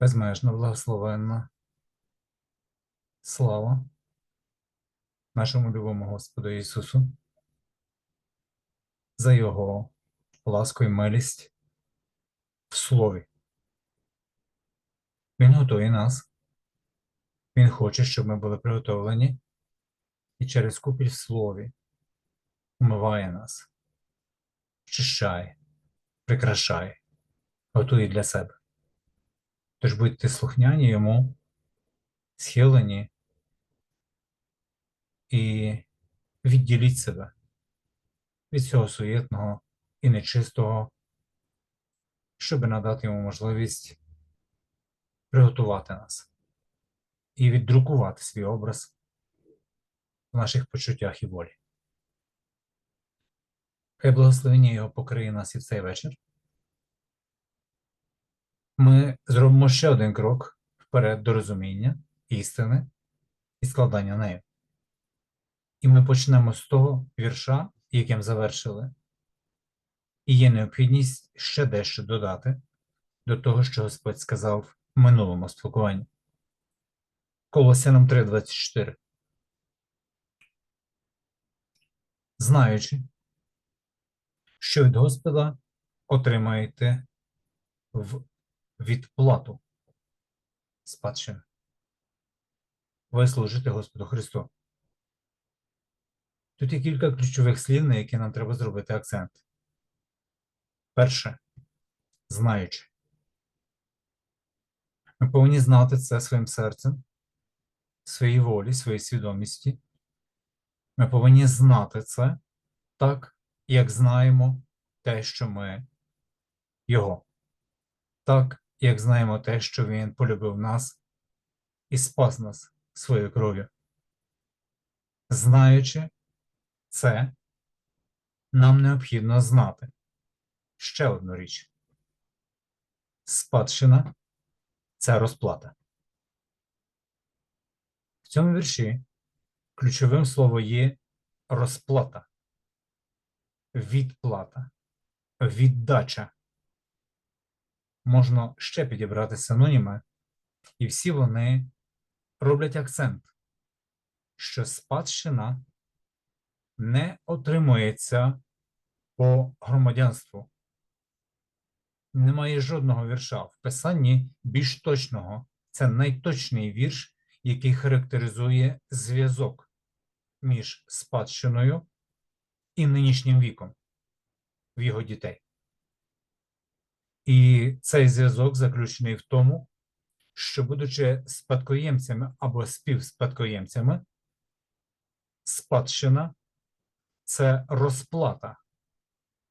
безмежно благословенна. Слава нашому любому Господу Ісусу за Його ласку і милість в Слові. Він готує нас. Він хоче, щоб ми були приготовлені і через купіль в Слові умиває нас, очищає, прикрашає, готує для себе. Тож будьте слухняні йому, схилені і відділіть себе від цього суєтного і нечистого, щоб надати йому можливість приготувати нас і віддрукувати свій образ в наших почуттях і волі. Хай благословення його покриє нас і в цей вечір. Ми зробимо ще один крок вперед до розуміння істини і складання нею. І ми почнемо з того вірша, яким завершили. І є необхідність ще дещо додати до того, що Господь сказав в минулому спілкуванні. Колосянам 3.24. Знаючи, що від Господа отримаєте в відплату спадщини. Ви служите Господу Христу. Тут є кілька ключових слів, на які нам треба зробити акцент. Перше, знаючи. Ми повинні знати це своїм серцем, своїй волі, своїй свідомості. Ми повинні знати це так, як знаємо те, що ми Його. Так, як знаємо те, що Він полюбив нас і спас нас своєю кров'ю. Знаючи це, нам необхідно знати ще одну річ. Спадщина це розплата. В цьому вірші ключовим словом є розплата, відплата, віддача. Можна ще підібрати синоніми, і всі вони роблять акцент, що спадщина не отримується по громадянству. Немає жодного вірша в писанні більш точного. Це найточний вірш, який характеризує зв'язок між спадщиною і нинішнім віком в його дітей. І цей зв'язок заключений в тому, що, будучи спадкоємцями або співспадкоємцями, спадщина це розплата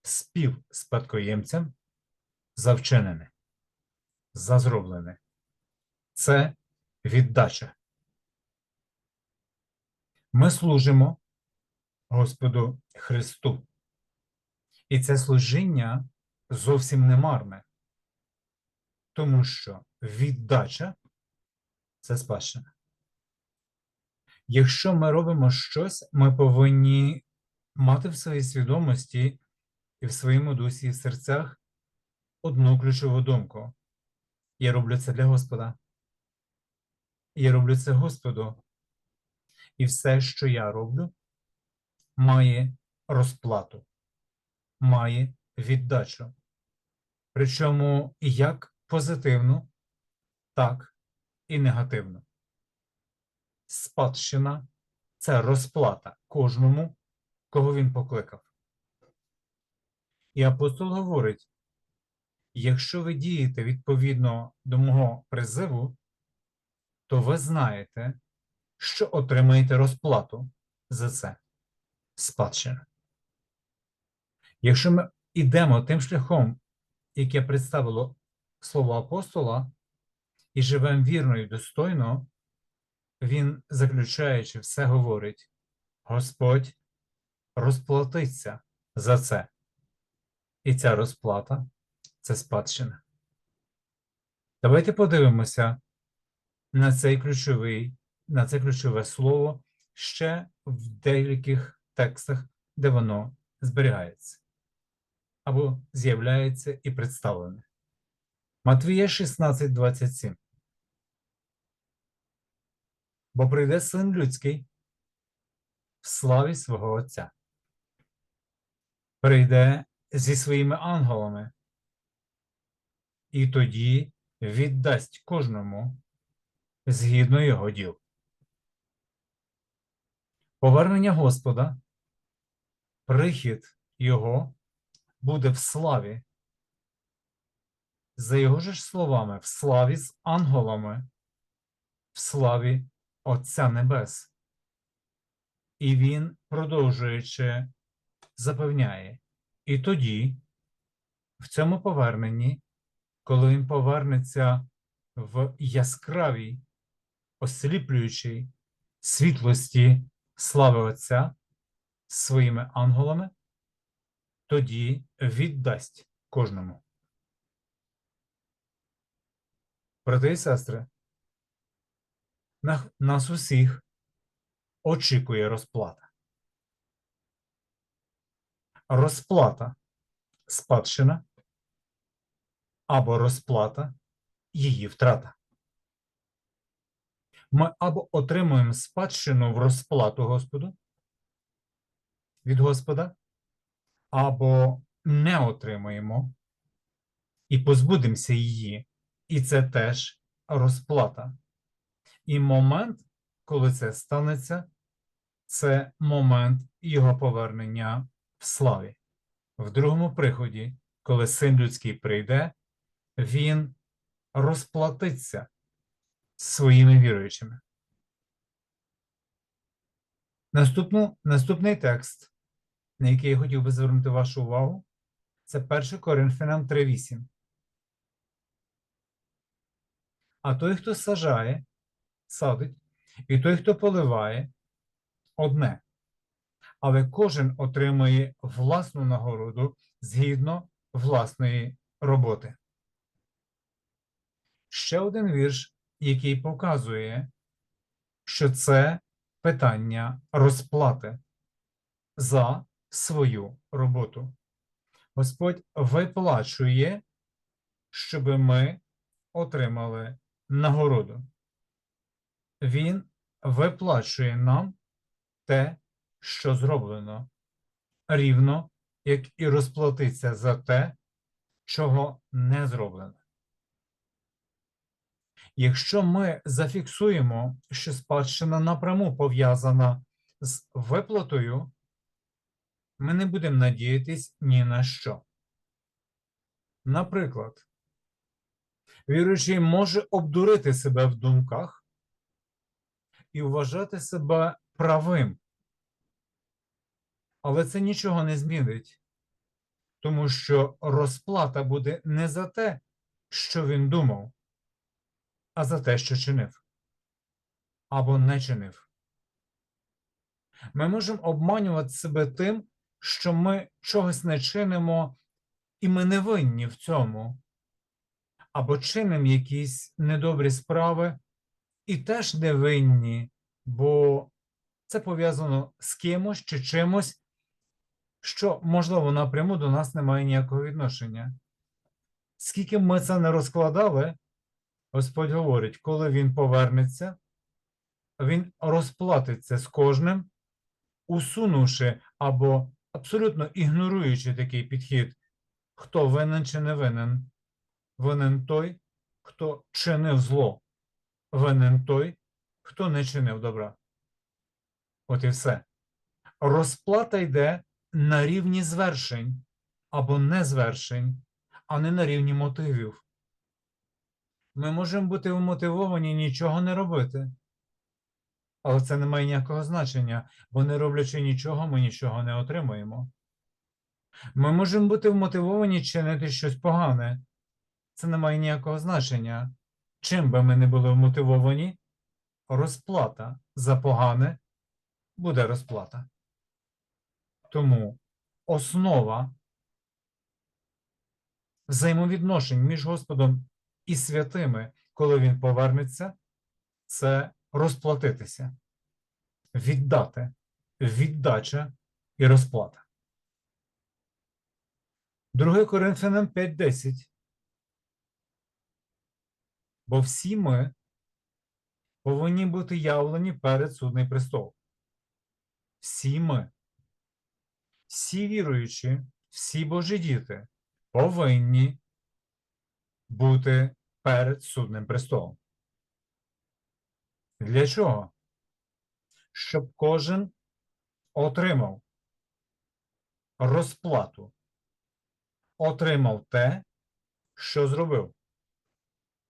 співспадкоємцям за вчинене, за зроблене. Це віддача. Ми служимо Господу Христу. І це служіння зовсім не марне, тому що віддача це спадщина. Якщо ми робимо щось, ми повинні мати в своїй свідомості і в своєму дусі і в серцях одну ключову думку. Я роблю це для Господа. Я роблю це Господу. І все, що я роблю, має розплату, має віддачу. Причому як позитивну, так і негативну. Спадщина це розплата кожному, кого він покликав. І апостол говорить: якщо ви дієте відповідно до мого призиву, то ви знаєте, що отримаєте розплату за це спадщина. Якщо ми йдемо тим шляхом, яке представило слово апостола, і живемо вірно і достойно, він, заключаючи все, говорить: Господь розплатиться за це. І ця розплата це спадщина. Давайте подивимося на цей ключовий, на це ключове слово ще в деяких текстах, де воно зберігається або з'являється і представлене. Матвія 16, 27. Бо прийде син людський в славі свого Отця. Прийде зі своїми ангелами, і тоді віддасть кожному згідно його діл. Повернення Господа, прихід Його буде в славі. За його ж словами, в славі з ангелами, в славі Отця Небес. І він, продовжуючи, запевняє, і тоді, в цьому поверненні, коли він повернеться в яскравій, осліплюючій світлості слави Отця своїми ангелами, тоді віддасть кожному. Брати і сестри, нас усіх очікує розплата. Розплата спадщина або розплата її втрата. Ми або отримуємо спадщину в розплату Господу від Господа, або не отримуємо і позбудемося її. І це теж розплата. І момент, коли це станеться, це момент його повернення в славі. В другому приході, коли син людський прийде, він розплатиться своїми віруючими. Наступну, наступний текст, на який я хотів би звернути вашу увагу, це 1 Коринфянам 3.8. А той, хто сажає, садить, і той, хто поливає, одне. Але кожен отримує власну нагороду згідно власної роботи. Ще один вірш, який показує, що це питання розплати за свою роботу. Господь виплачує, щоб ми отримали нагороду. Він виплачує нам те, що зроблено, рівно як і розплатиться за те, чого не зроблено. Якщо ми зафіксуємо, що спадщина напряму пов'язана з виплатою, ми не будемо надіятись ні на що. Наприклад, віруючий може обдурити себе в думках і вважати себе правим. Але це нічого не змінить, тому що розплата буде не за те, що він думав, а за те, що чинив або не чинив. Ми можемо обманювати себе тим, що ми чогось не чинимо, і ми не винні в цьому, або чинимо якісь недобрі справи і теж не винні, бо це пов'язано з кимось чи чимось, що, можливо, напряму до нас не має ніякого відношення. Скільки ми це не розкладали, Господь говорить, коли він повернеться, він розплатиться з кожним, усунувши або абсолютно ігноруючи такий підхід, хто винен чи не винен. Винен той, хто чинив зло, винен той, хто не чинив добра. От і все. Розплата йде на рівні звершень або незвершень, а не на рівні мотивів. Ми можемо бути вмотивовані нічого не робити. Але це не має ніякого значення, бо не роблячи нічого, ми нічого не отримуємо. Ми можемо бути вмотивовані чинити щось погане. Це не має ніякого значення. Чим би ми не були вмотивовані, розплата за погане буде розплата. Тому основа взаємовідношень між Господом і святими, коли він повернеться, це розплатитися, віддати, віддача і розплата. 2 Коринфянам 5.10. Бо всі ми повинні бути явлені перед судний престол. Всі ми, всі віруючі, всі Божі діти повинні бути перед судним престолом. Для чого? Щоб кожен отримав розплату, отримав те, що зробив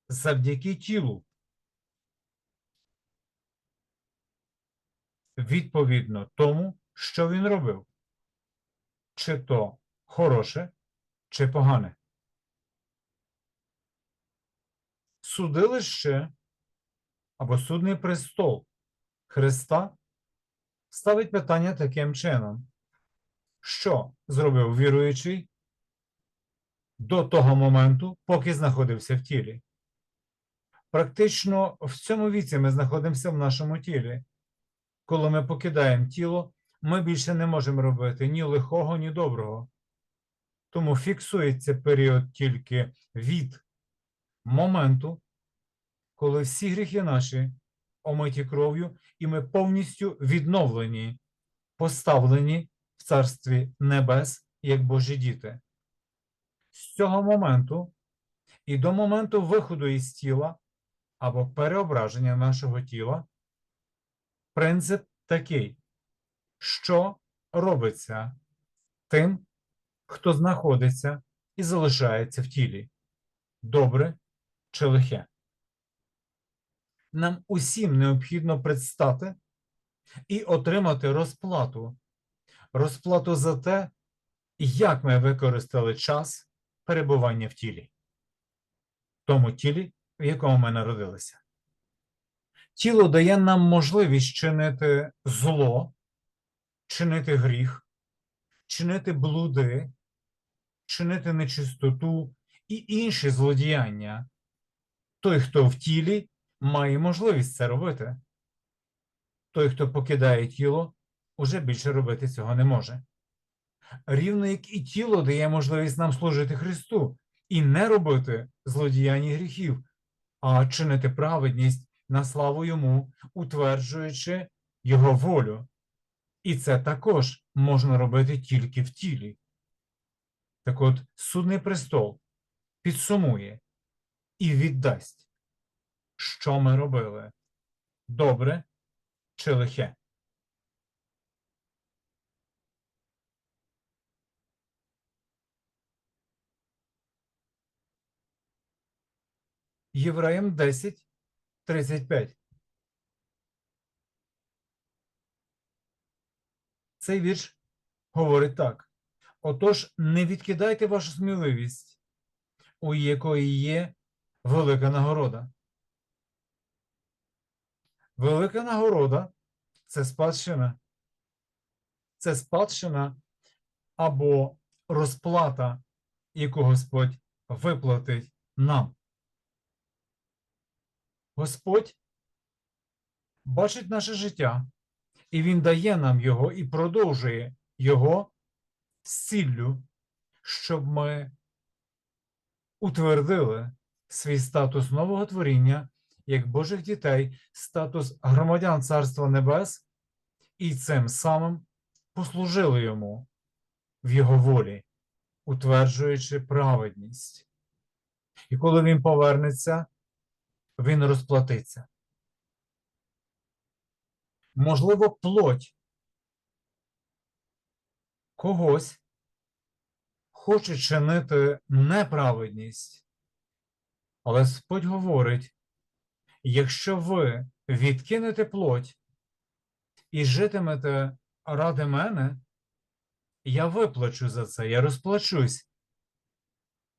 завдяки тілу. Відповідно тому, що він робив, чи то хороше, чи погане. Судилище або судний престол Христа ставить питання таким чином, що зробив віруючий до того моменту, поки знаходився в тілі. Практично в цьому віці ми знаходимося в нашому тілі. Коли ми покидаємо тіло, ми більше не можемо робити ні лихого, ні доброго. Тому фіксується період тільки від моменту, коли всі гріхи наші омиті кров'ю, і ми повністю відновлені, поставлені в Царстві Небес як Божі діти. З цього моменту і до моменту виходу із тіла або переображення нашого тіла, принцип такий, що робиться тим, хто знаходиться і залишається в тілі, добре чи лихе. Нам усім необхідно предстати і отримати розплату, розплату за те, як ми використали час перебування в тілі, в тому тілі, в якому ми народилися. Тіло дає нам можливість чинити зло, чинити гріх, чинити блуди, чинити нечистоту і інші злодіяння. Той, хто в тілі, має можливість це робити. Той, хто покидає тіло, уже більше робити цього не може. Рівно як і тіло дає можливість нам служити Христу і не робити злодіянь гріхів, а чинити праведність на славу йому, утверджуючи його волю. І це також можна робити тільки в тілі. Так от, судний престол підсумує і віддасть, що ми робили добре чи лихе. Євреям 10, 35. Цей вірш говорить так. Отож, не відкидайте вашу сміливість, у якої є велика нагорода. Велика нагорода це спадщина. Це спадщина або розплата, яку Господь виплатить нам. Господь бачить наше життя, і Він дає нам його і продовжує його з ціллю, щоб ми утвердили свій статус нового творіння як Божих дітей, статус громадян Царства Небес, і цим самим послужили йому в його волі, утверджуючи праведність. І коли він повернеться, він розплатиться. Можливо, плоть когось хоче чинити неправедність, але Господь говорить: якщо ви відкинете плоть і житимете ради мене, я виплачу за це, я розплачусь.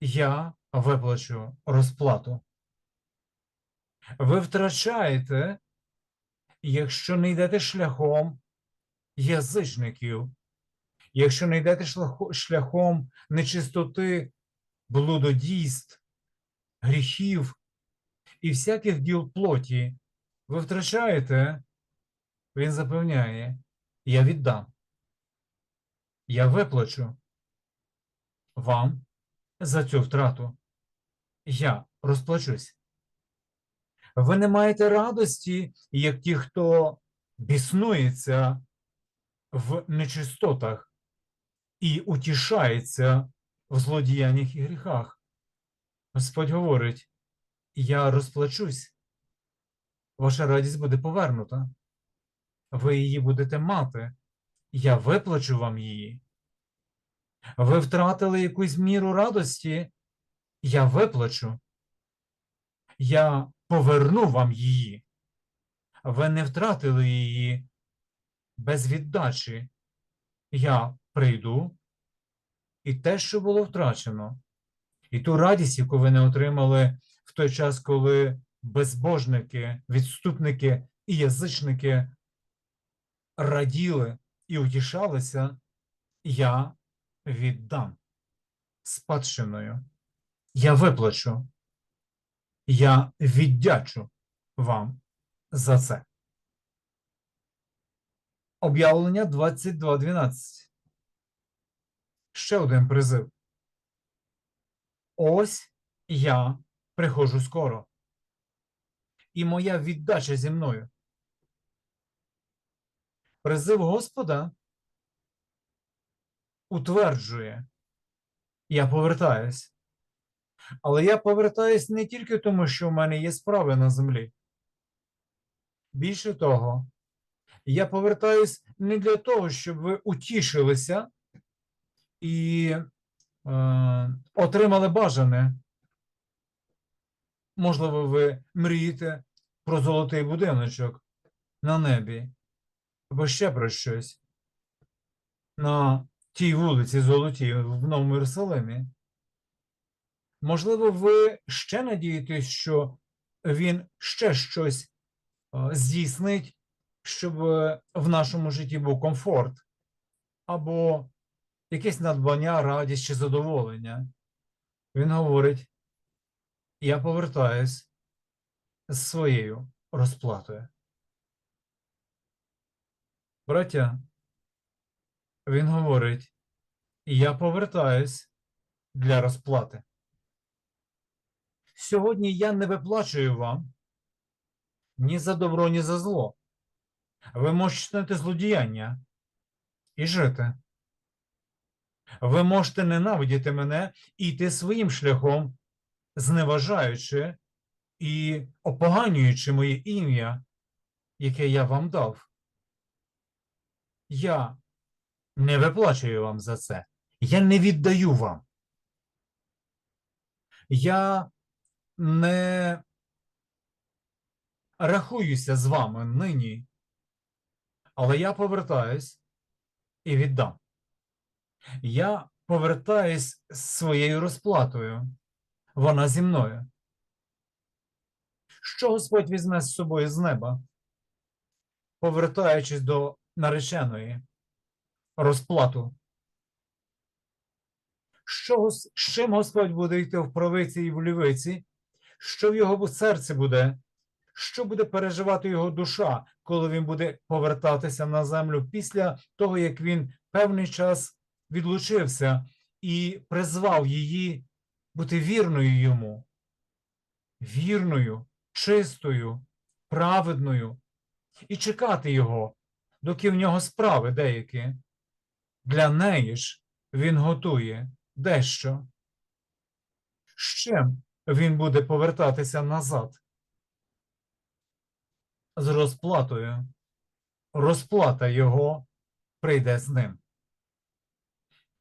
Я виплачу розплату. Ви втрачаєте, якщо не йдете шляхом язичників, якщо не йдете шляхом нечистоти, блудодійств, гріхів і всяких діл плоті, ви втрачаєте, він запевняє, я віддам. Я виплачу вам за цю втрату. Я розплачусь. Ви не маєте радості, як ті, хто біснується в нечистотах і утішається в злодіяннях і гріхах. Господь говорить: я розплачусь, ваша радість буде повернута, ви її будете мати, я виплачу вам її. Ви втратили якусь міру радості, я виплачу. Я поверну вам її. Ви не втратили її без віддачі. Я прийду, і те, що було втрачено, і ту радість, яку ви не отримали той час, коли безбожники, відступники і язичники раділи і утішалися, я віддам спадщиною. Я виплачу, я віддячу вам за це. Об'явлення 22.12. Ще один призив. Ось я приходжу скоро. І моя віддача зі мною. Призив Господа утверджує, я повертаюсь. Але я повертаюсь не тільки тому, що в мене є справи на землі. Більше того, я повертаюсь не для того, щоб ви утішилися і е, отримали бажане. Можливо, ви мрієте про золотий будиночок на небі або ще про щось на тій вулиці Золотій в Новому Єрусалимі. Можливо, ви ще надієтесь, що він ще щось е, здійснить, щоб е, в нашому житті був комфорт, або якесь надбання, радість чи задоволення. Він говорить: я повертаюсь з своєю розплатою. Браття, він говорить: я повертаюсь для розплати. Сьогодні я не виплачую вам ні за добро, ні за зло. Ви можете чинити злодіяння і жити. Ви можете ненавидіти мене і йти своїм шляхом, зневажаючи і опоганюючи моє ім'я, яке я вам дав. Я не виплачую вам за це. Я не віддаю вам. Я не рахуюся з вами нині, але я повертаюсь і віддам. Я повертаюсь з своєю розплатою. Вона зі мною. Що Господь візьме з собою з неба, повертаючись до нареченої розплату? Що, з чим Господь буде йти в правиці і в лівиці? Що в його серці буде? Що буде переживати його душа, коли він буде повертатися на землю після того, як він певний час відлучився і призвав її бути вірною йому, вірною, чистою, праведною, і чекати його, доки в нього справи деякі. Для неї ж він готує дещо. З чим він буде повертатися назад? З розплатою. Розплата його прийде з ним.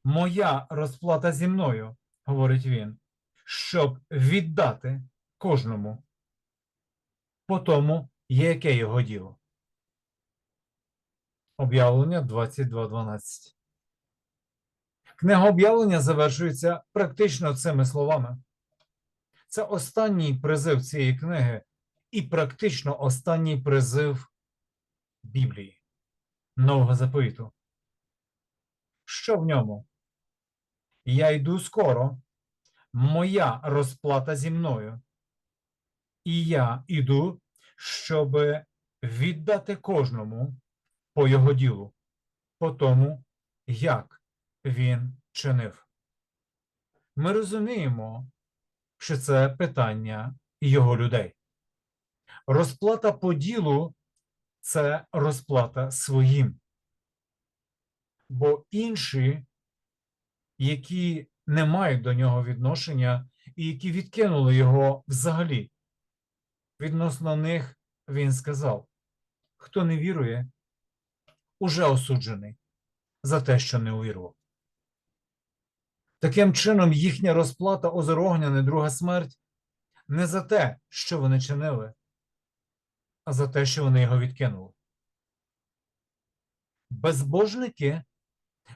Моя розплата зі мною, говорить він, щоб віддати кожному. По тому, яке його діло. Об'явлення 22.12. Книга об'явлення завершується практично цими словами. Це останній призив цієї книги і практично останній призив Біблії, Нового заповіту. Що в ньому? Я йду скоро, моя розплата зі мною. І я йду, щоб віддати кожному по його ділу, по тому, як він чинив. Ми розуміємо, що це питання його людей. розплата по ділу це розплата своїм. Бо інші, які не мають до нього відношення і які відкинули його взагалі, відносно них він сказав: хто не вірує, уже осуджений за те, що не увірував. Таким чином, їхня розплата озер огняне, друга смерть не за те, що вони чинили, а за те, що вони його відкинули. Безбожники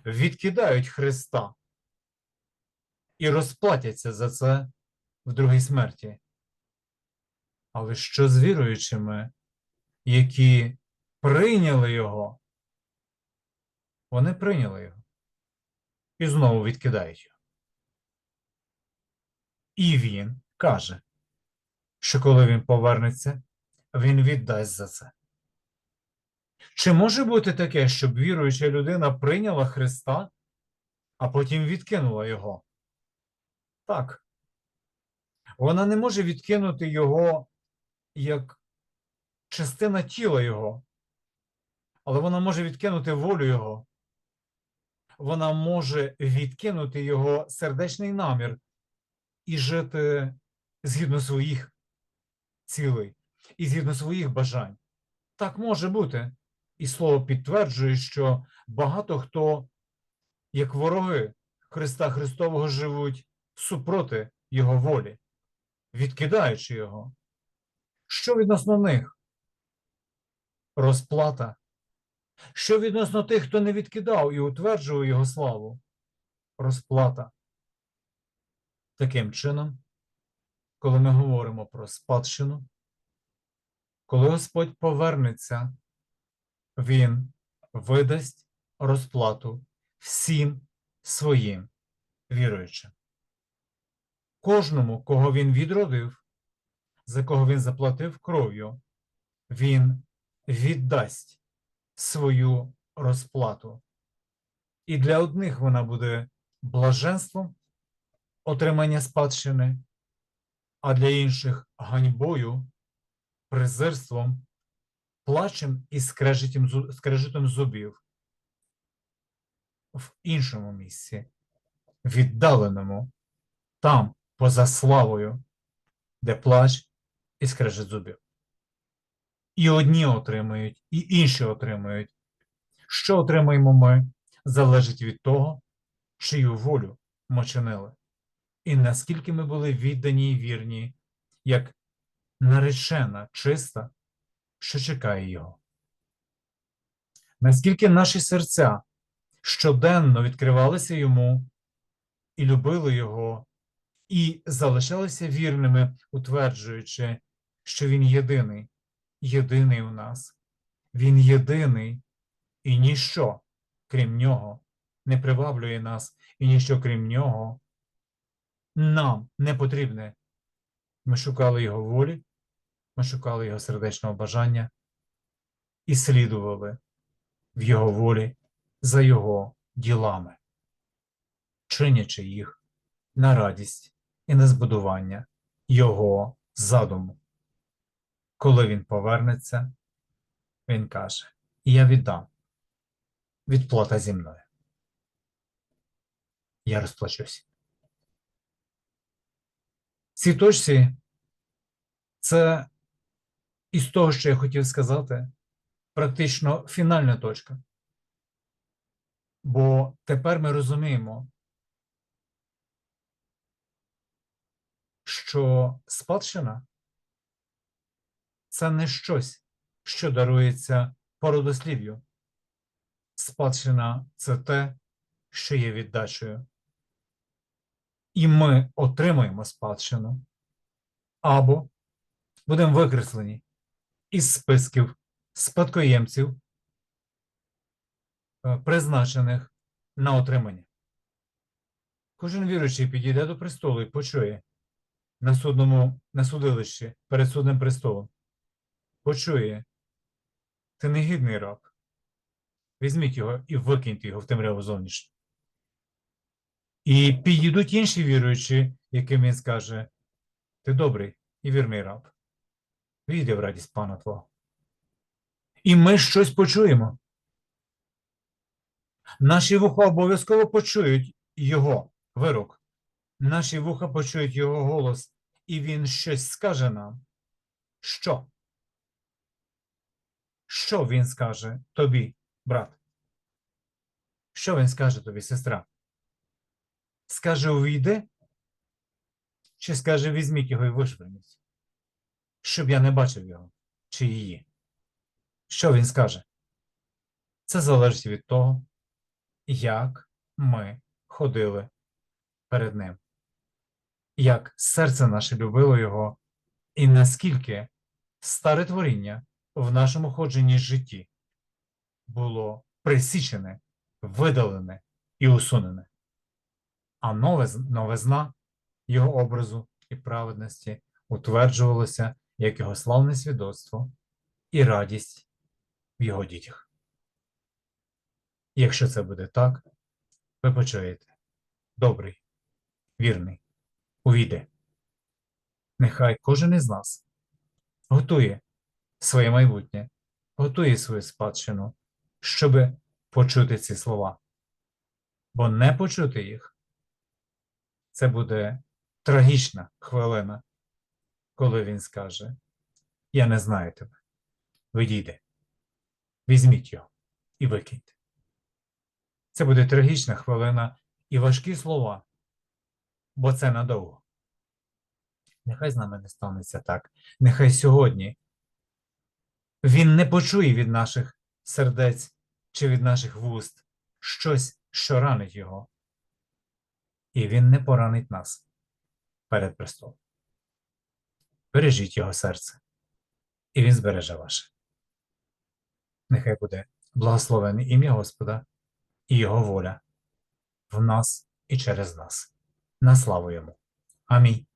відкидають Христа і розплатяться за це в другій смерті. Але що з віруючими, які прийняли його, вони прийняли його і знову відкидають його. І він каже, що коли він повернеться, він віддасть за це. Чи може бути таке, щоб віруюча людина прийняла Христа, а потім відкинула його? Так. Вона не може відкинути його як частина тіла його, але вона може відкинути волю його. Вона може відкинути його сердечний намір і жити згідно своїх цілей і згідно своїх бажань. Так може бути. І слово підтверджує, що багато хто, як вороги Христа Христового, живуть супроти Його волі, відкидаючи Його. Що відносно них? Розплата. Що відносно тих, хто не відкидав і утверджував Його славу? Розплата. Таким чином, коли ми говоримо про спадщину, коли Господь повернеться, Він видасть розплату всім своїм віруючим. Кожному, кого він відродив, за кого він заплатив кров'ю, він віддасть свою розплату. І для одних вона буде блаженством отримання спадщини, а для інших ганьбою, презирством, плачем і скрежетом, зубів. В іншому місці, віддаленому, там, поза славою, де плач і скрежет зубів. І одні отримають, і інші отримають. Що отримаємо ми, залежить від того, чию волю ми чинили, і наскільки ми були віддані і вірні, як наречена, чиста, що чекає його. Наскільки наші серця щоденно відкривалися йому і любили його, і залишалися вірними, утверджуючи, що він єдиний, єдиний у нас, він єдиний, і ніщо, крім нього, не приваблює нас, і ніщо, крім нього, нам не потрібне. Ми шукали його волі, ми шукали його сердечного бажання і слідували в його волі за його ділами, чинячи їх на радість і на збудування його задуму. Коли він повернеться, він каже: Я віддам відплата зі мною. Я розплачусь. В цій точці це із того, що я хотів сказати, практично фінальна точка. Бо тепер ми розуміємо, що спадщина це не щось, що дарується по родослів'ю. Спадщина це те, що є віддачею. І ми отримаємо спадщину або будемо викреслені із списків спадкоємців, е, призначених на отримання. Кожен віруючий підійде до престолу і почує на судному на судилищі перед судним престолом. Почує, ти негідний раб. Візьміть його і викиньте його в темряву зовнішню. І підійдуть інші віруючі, яким він скаже: Ти добрий і вірний раб. війди в радість пана Твого. І ми щось почуємо. Наші вуха обов'язково почують його вирок. Наші вуха почують його голос, і він щось скаже нам. Що? Що він скаже тобі, брат? Що він скаже тобі, сестра? Скаже увійди? Чи скаже візьміть його і вишверніть? Щоб я не бачив його чи її. Що він скаже? Це залежить від того, як ми ходили перед ним, як серце наше любило його, і наскільки старе творіння в нашому ходженні житті було присічене, видалене і усунене, а нове, новизна його образу і праведності утверджувалося як його славне свідоцтво і радість в його дітях. Якщо це буде так, ви почуєте добрий, вірний, увійде. Нехай кожен із нас готує своє майбутнє, готує свою спадщину, щоб почути ці слова. Бо не почути їх це буде трагічна хвилина, коли він скаже: Я не знаю тебе. Відійди, візьміть його і викиньте. Це буде трагічна хвилина і важкі слова, бо це надовго. Нехай з нами не станеться так. Нехай сьогодні він не почує від наших сердець чи від наших вуст щось, що ранить його, і він не поранить нас перед престолом. Бережіть його серце, і він збереже ваше. Нехай буде благословене ім'я Господа і Його воля в нас і через нас. На славу йому. Амінь.